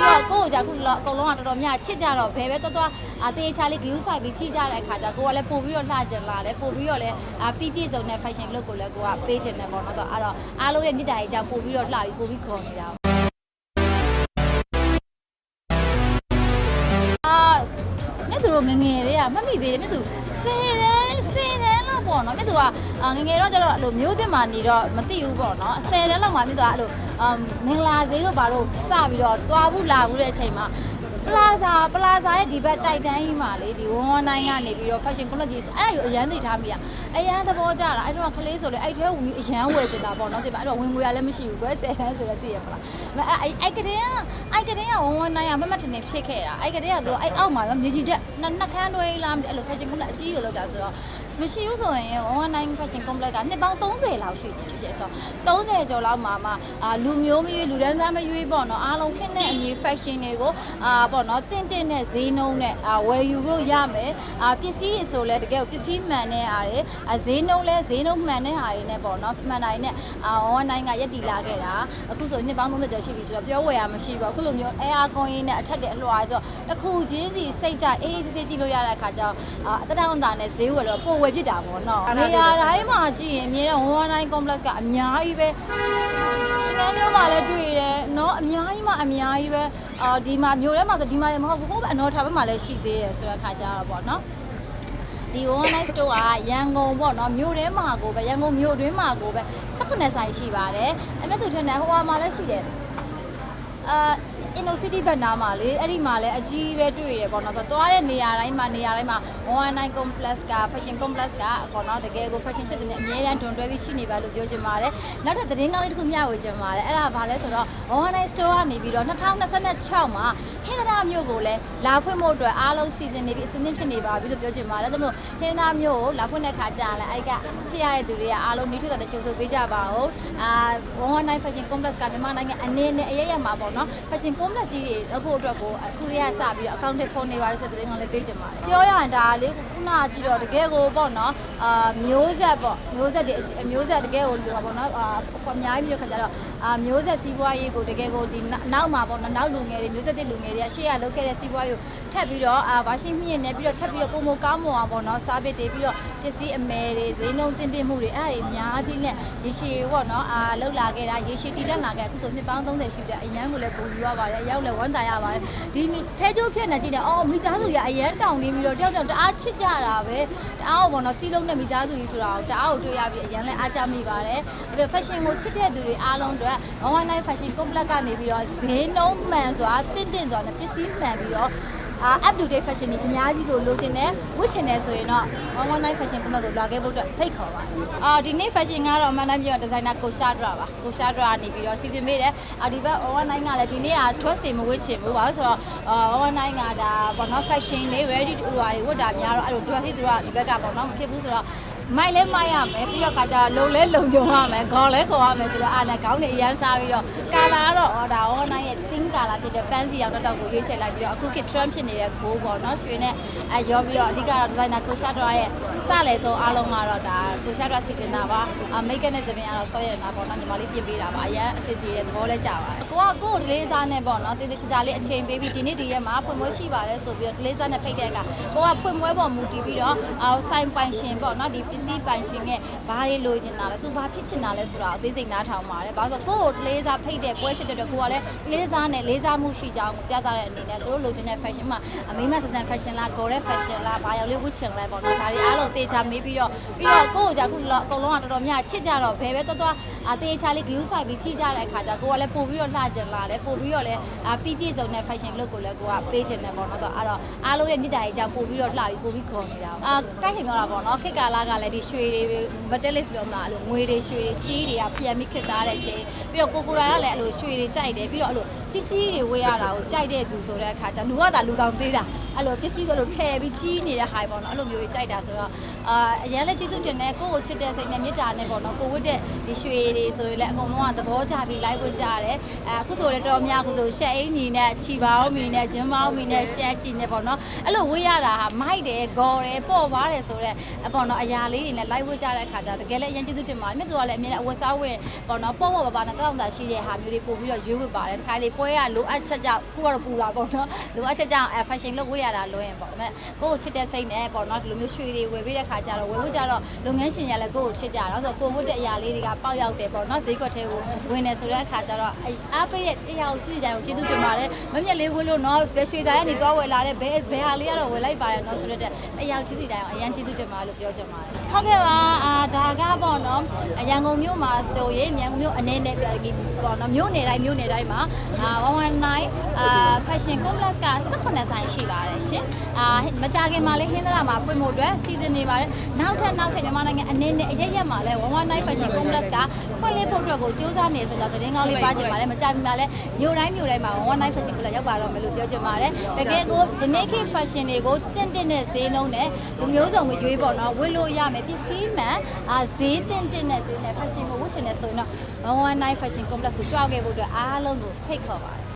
ပြီးတော့ကိုယ့်ကိုじゃအခုလောအကုန်လုံးကတော်တော်များချစ်ကြတော့ဘယ်ပဲတော်တော်အသေးချာလေးဂယူးဆိုင်ပြီးကြည့်ကြတဲ့အခါကျကိုကလည်းပို့ပြီးတော့လှကျင်လာတယ်ပို့ပြီးတော့လည်းအပြည့်ပြည့်စုံတဲ့ fashion look ကိုလည်းကိုကပေးချင်တယ်ပေါ့နော်ဆိုတော့အဲ့တော့အားလုံးရဲ့မြစ်တာကြီးကြောင့်ပို့ပြီးတော့လှပြီးပို့ပြီးခေါ်နေတာအာမြတ်သူတို့ငငယ်လေးကမမိသေးတယ်မြတ်သူဆယ်တန်းဆယ်တန်း လောက်ပေါ့နော်မြတ်သူကငငယ်တော့ကျတော့အဲ့လိုမျိုးတင်မာနေတော့မသိဘူးပေါ့နော်ဆယ်တန်းလောက်မှမြတ်သူကအဲ့လိုအမ်မင်္ဂလာဈေးတို့ဘာလို့စပြီးတော့တွားဘူးလာဘူးတဲ့အချိန်မှာပလာဇာပလာဇာရဲ့ဒီဘက်တိုက်တန်းကြီးမှာလေဒီ119ကနေပြီးတော့ fashion quality အဲ့ဒါကိုအရန်သိထားမိရအရန်သဘောကျတာအဲ့တော့ကလေးဆိုလေအဲ့ထဲဝင်ပြီးအရန်ဝယ်ချင်တာပေါ့နော်ဒီမှာအဲ့တော့ဝင်ငွေရလည်းမရှိဘူးကွယ်10တန်းဆိုတော့သိရမလားအဲ့အဲ့ကလေးကအဲ့ကလေးက119ကမမထင်နေဖြစ်ခဲ့တာအဲ့ကလေးကသူအဲ့အောက်မှာတော့မြေကြီးတက်နှစ်ခန်းတွဲလားအဲ့လို fashion quality အကြီးကိုလောက်တာဆိုတော့ မရှိဘူးဆိုရင်119 fashion complex ကနှစ်ပေါင်း30လောက်ရှိနေပြီဆိုတော့30ကျော်လောက်မှာမှအာလူမျိုးမရွေးလူဒန်းသားမရွေးပေါ့နော်အားလုံးခင်းတဲ့အညီ fashion တွေကိုအာပေါ့နော်တင့်တင့်နဲ့ဈေးနှုန်းနဲ့အာဝယ်ယူလို့ရမယ်အာပစ္စည်းဆိုလဲတကယ်ပစ္စည်းမှန်တဲ့အားတွေအာဈေးနှုန်းလဲဈေးနှုန်းမှန်တဲ့အားတွေနဲ့ပေါ့နော်မှန်တိုင်းနဲ့အာ119ကရက်တီလာခဲ့တာအခုဆိုနှစ်ပေါင်း30ကျော်ရှိပြီဆိုတော့ပြောဝယ်ရမရှိဘူးအခုလိုမျိုးအဲအားကွန်ရင်းနဲ့အထက်တဲ့အလွှာဆိုတော့တစ်ခုချင်းစီစိတ်ကြအေးအေးဆေးဆေးကြည့်လို့ရတဲ့အခါကျတော့အာအတတောင်းတာနဲ့ဈေးဝယ်တော့ပိုဝယ်ယ်ပြစ်တာပေါ့နော်နေရာတိုင်းမှာကြည့်ရင်အမြဲတမ်း119 complex ကအများကြီးပဲငန်းမျိုးမှာလည်းတွေ့တယ်နော်အများကြီးမှအများကြီးပဲအော်ဒီမှာမျိုးထဲမှာဆိုဒီမှာလည်းမဟုတ်ဘူးဟိုဘက်အနော်ထားဘက်မှာလည်းရှိသေးတယ်ဆိုတော့ခါကြတော့ပေါ့နော်ဒီ online store ကရန်ကုန်ပေါ့နော်မြို့ထဲမှာကိုပဲရန်ကုန်မြို့တွင်းမှာကိုပဲ19ဆိုင်ရှိပါတယ်အဲ့မဲ့သူထင်တယ်ဟိုဟာမှာလည်းရှိတယ် အာ Innocity ဘက်နားမှာလေအဲ့ဒီမှာလည်းအကြီးပဲတွေ့ရတယ်ပေါ့နော်ဆိုတော့သွားတဲ့နေရာတိုင်းမှာနေရာတိုင်းမှာ119 complex က fashion complex ကပေါ့နော်တကယ်ကို fashion ချက်တွေနဲ့အများအားတွန်တွဲပြီးရှိနေပါလို့ပြောချင်ပါတယ်နောက်ထပ်သတင်းကောင်းလေးတစ်ခုမျှဝေချင်ပါတယ်အဲ့ဒါဘာလဲဆိုတော့119 store ကနေပြီးတော့2026မှာဟင်္သာမြို့ကိုလည်းလာဖွင့်ဖို့အတွက်အားလုံးစီစဉ်နေပြီးအစင်းသင့်ဖြစ်နေပါပြီလို့ပြောချင်ပါတယ်ဒါကြောင့်မို့ဟင်္သာမြို့ကိုလာဖွင့်တဲ့ခါကြာလဲအဲ့ကချစ်ရတဲ့သူတွေကအားလုံးနေထွေးတဲ့ကြိုးဆိုပေးကြပါဦးအာ119 fashion complex ကမြန်မာနိုင်ငံအနေနဲ့အရရမှာပေါ့နော် fashion complex ကြီးတွေလုပ်ဖို့အတွက်ကိုအခုလေးကစပြီးတော့ account တွေဖုန်းနေပါလို့ဆိုတဲ့သတင်းကလည်းသိချင်ပါတယ်ပြောရရင်ဒါလေးခုနကကြည့်တော့တကယ်ကိုပေါ့နော်အာမျိုးဆက်ပေါ့မျိုးဆက်တွေမျိုးဆက်တကယ်ကိုလို့ပေါ့နော်အာအများကြီးမျိုးခါကြတော့အာမျိုးဆက်စီးပွားရေးကိုတကယ်ကိုဒီနောက်မှာပေါ့နော်နောက်လူငယ်တွေမျိုးဆက်တဲ့လူငယ်တွေကရှေ့ကလုပ်ခဲ့တဲ့စီးပွားရေးကိုထပ်ပြီးတော့အာဗာရှင်းမြင့်နေပြီးတော့ထပ်ပြီးတော့ပုံမကောင်းမွန်အောင်ပေါ့နော်စားပစ်တွေပြီးတော့ပစ္စည်းအမယ်တွေဈေးနှုန်းတင်တင်မှုတွေအဲ့ဒါတွေအများကြီးနဲ့ရေရှည်ပေါ့နော်အာလောက်လာခဲ့တာရေရှည်တည်တက်လာခဲ့အခုဆိုနှစ်ပေါင်း30ရှိတဲ့အရန်ကိုလည်းပုံယူရပါတယ်ရောက်လည်းဝမ်းသာရပါတယ်ဒီမိဖဲကျိုးဖြစ်နေကြည့်တယ်အော်မိသားစုရအရန်တောင်းနေပြီးတော့တယောက်တယောက်တအားချစ်ကြတာပဲတအားကိုပေါ့နော်စီးလုံးနဲ့မိသားစုကြီးဆိုတာကိုတအားကိုတွေ့ရပြီးအရန်လည်းအားကြမိပါတယ်ပြီးတော့ fashion ကိုချစ်တဲ့သူတွေအားလုံးအတွက် online fashion complex ကနေပြီးတော့ဈေးနှုန်းမှန်ဆိုတာတင့်တင့်ဆိုတာနဲ့ပစ္စည်းမှန်ပြီးတော့အာ up to date fashion တွေအများကြီးကိုလိုချင်တယ်ဝတ်ချင်တယ်ဆိုရင်တော့ online fashion ကမှဆိုလာခဲ့ဖို့အတွက်ဖိတ်ခေါ်ပါတယ်အာဒီနေ့ fashion ကတော့အမှန်တမ်းပြောဒီဇိုင်နာကိုရှာဒရာပါကိုရှာဒရာနေပြီးတော့စီစဉ်ပေးတယ်အာဒီဘက် online ကလည်းဒီနေ့ကထွက်စီမဝတ်ချင်ဘူးပါဆိုတော့အာ online ကဒါပေါ့နော် fashion တွေ ready to wear တွေဝတ်တာများတော့အဲ့လို dress တွေသူကဒီဘက်ကပေါ့နော်မဖြစ်ဘူးဆိုတော့ မိုက်လဲမိုက်ရမယ်ပြီးတော့ကကြလုံလဲလုံကြုံရမယ်ခေါင်းလဲခေါ်ရမယ်ဆိုတော့အားနဲ့ခေါင်းနဲ့အရန်စားပြီးတော့ကာလာကတော့အော်ဒါ online ရဲ့ pink ကာလာဖြစ်တဲ့ pants စီအောင်တော့တော့ကိုရွေးချယ်လိုက်ပြီးတော့အခုခေတ် trend ဖြစ်နေတဲ့ gold ပေါ့နော်ရွှေနဲ့အဲရောပြီးတော့အဓိကတော့ designer ကိုရှာတော့ရဲ့စလဲဆုံးအားလုံးကတော့ဒါကိုရှာတော့စီစဉ်တာပါအ make နဲ့စပင်ကတော့ဆော့ရတာပေါ့နော်ညီမလေးပြင်ပေးတာပါအရန်အဆင်ပြေတဲ့သဘောလဲကြပါတယ်ကိုကကိုယ်လေးစားနဲ့ပေါ့နော်တေးသေးချာချာလေးအချိန်ပေးပြီးဒီနေ့ဒီရက်မှာဖွင့်ပွဲရှိပါတယ်ဆိုပြီးတော့လေးစားနဲ့ဖိတ်တဲ့အခါကိုကဖွင့်ပွဲပေါ်မူတည်ပြီးတော့အော်ဆိုင်ပိုင်ရှင်ပေါ့နော်ဒီပစ္စည်းပိုင်ရှင်ရဲ့ဘာတွေလိုချင်တာလဲသူဘာဖြစ်ချင်တာလဲဆိုတာအသေးစိတ်နားထောင်ပါတယ်ဘာလို့ဆိုကိုယ်လေးစားဖိတ်တဲ့ပွဲဖြစ်တဲ့အတွက်ကိုကလည်းလေးစားနဲ့လေးစားမှုရှိကြအောင်ပြသတဲ့အနေနဲ့သူတို့လိုချင်တဲ့ fashion မှာအမိမဆန်ဆန် fashion လား gore fashion လားဘာရောက်လေးဝတ်ချင်လဲပေါ့နော်ဒါတွေအားလုံးတေချာမေးပြီးတော့ပြီးတော့ကိုယ့်ကိုじゃအခုအကုန်လုံးကတော်တော်များချစ်ကြတော့ဘယ်ပဲတော်တော်အတေချာလေး view ဆိုင်ပြီးကြည့်ကြတဲ့အခါကျကိုကလည်းပို့ပြီးတော့လှကျင်လာတယ်ပို့ပြီးတော့လည်းအပြည့်ပြည့်စုံတဲ့ fashion look ကိုလည်းကိုကပေးချင်တယ်ပေါ့နော်ဆိုတော့အဲ့တော့အားလုံးရဲ့မြစ်တာကြီးကြောင့်ပို့ပြီးတော့လှပြီးပို့ပြီးခေါ်နေတာအာကိုက်ခင်တော့တာပေါ့နော်ခေတ်ကာလကလည်းဒီရွှေတွေ metallic ပြောမလားအဲ့လိုငွေတွေရွှေတွေကြီးတွေကပြန်ပြီးခစ်သားတဲ့အချိန်ပြီးတော့ကိုကိုရိုင်းကလည်းအဲ့လိုရွှေတွေကြိုက်တယ်ပြီးတော့အဲ့လိုကြီးကြီးတွေဝေးရတာကိုကြိုက်တဲ့သူဆိုတဲ့အခါကျလူကသာလူတောင်သေးတာ အဲ့လိုပစ္စည်းကလို့ထည့်ပြီးကြီးနေတဲ့ဟာပေါ့နော်အဲ့လိုမျိုးကြီးကြိုက်တာဆိုတော့အာအရန်လည်းကျေးဇူးတင်တယ်ကိုယ့်ကိုချစ်တဲ့စိတ်နဲ့မေတ္တာနဲ့ပေါ့နော်ကိုဝတ်တဲ့ဒီရွှေတွေဆိုရင်လည်းအကုန်လုံးကသဘောကျပြီးလိုက်ဝတ်ကြတယ်အဲအခုဆိုလည်းတော်တော်များအခုဆိုရှက်အင်းညီနဲ့ချီပေါင်းမီနဲ့ဂျင်းပေါင်းမီနဲ့ရှက်ကြည့်နေပေါ့နော်အဲ့လိုဝတ်ရတာဟာမိုက်တယ်ဂေါ်တယ်ပေါ့ပါတယ်ဆိုတော့အပေါ့နော်အရာလေးတွေနဲ့လိုက်ဝတ်ကြတဲ့အခါကျတော့တကယ်လည်းအရင်ကျေးဇူးတင်ပါတယ်မြတ်သူကလည်းအမြဲတမ်းအဝတ်စားဝင်ပေါ့နော်ပေါ့ပေါ့ပါပါနဲ့တောင်းတာရှိတဲ့ဟာမျိုးတွေပို့ပြီးတော့ရွေးဝတ်ပါတယ်တစ်ခါလေးပွဲကလိုအပ်ချက်ကြောင့်ခုကတော့ပူလာပေါ့နော်လိုအပ်ချက်ကြောင့်အဲ fashion လုပ်ဝေးရတာလွယ်ရင်ပေါ့ဒါပေမဲ့ကိုယ့်ကိုချစ်တဲ့စိတ်နဲ့ပေါ့နော်ဒီလိုမျိုးရွှေတွေဝယ်ပေးတဲ့ခါကျတော့ဝယ်ဖို့ကြတော့လုပ်ငန်းရှင်ရလည်းကိုယ့်ကိုချစ်ကြတာဆိုတော့ကိုယ်ဝတ်တဲ့အရာလေးတွေကပေါက်ရောက်တယ်ပေါ့နော်ဈေးကွက်ထဲကိုဝင်နေဆိုတဲ့အခါကျတော့အဲအားပေးတဲ့တရားကိုချစ်ကြတယ်ကိုကျေးဇူးတင်ပါတယ်မမြက်လေးဝတ်လို့နော်ဘယ်ရွှေသားကနေသွားဝယ်လာတဲ့ဘယ်ဘယ်ဟာလေးကတော့ဝယ်လိုက်ပါတယ်နော်ဆိုတော့တရားကိုချစ်ကြတယ်အရင်ကျေးဇူးတင်ပါလို့ပြောချင်ပါတယ်ဟုတ်ကဲ့ပါအာဒါကပေါ့နော်ရန်ကုန်မြို့မှာဆိုရင်ရန်ကုန်မြို့အနေနဲ့ပြဒီပေါ့နော်မြို့နယ်တိုင်းမြို့နယ်တိုင်းမှာအာ119အာ fashion complex က18ဆိုင်ရှိပါတယ်ရှင်အာမကြခင်မှာလည်းဟင်းသလာမှာဖွင့်ဖို့အတွက်စီစဉ်နေပါတယ်နောက်ထပ်နောက်ထပ်မြန်မာနိုင်ငံအနေနဲ့အရက်ရက်မှာလည်း119 fashion complex ကဖွင့်လှစ်ဖို့အတွက်ကိုစူးစမ်းနေဆိုတော့သတင်းကောင်းလေးပါချင်ပါတယ်မကြခင်မှာလည်းမြို့တိုင်းမြို့တိုင်းမှာ119 fashion complex ရောက်ပါတော့မယ်လို့ပြောချင်ပါတယ်တကယ်ကိုဒီနေ့ခေတ် fashion တွေကိုတင့်တင့်တဲ့ဈေးနှုန်းနဲ့လူမျိုးစုံမရွေးပေါ့နော်ဝတ်လို့ရမယ်ပစ္စည်းမှန်အာဈေးတင့်တင့်တဲ့ဈေးနဲ့ fashion ကိုဝတ်ချင်တဲ့ဆိုရင်တော့119 fashion complex ကိုကြွားခဲ့ဖို့အတွက်အားလုံးကိုဖိတ်ခေါ်ပါတယ်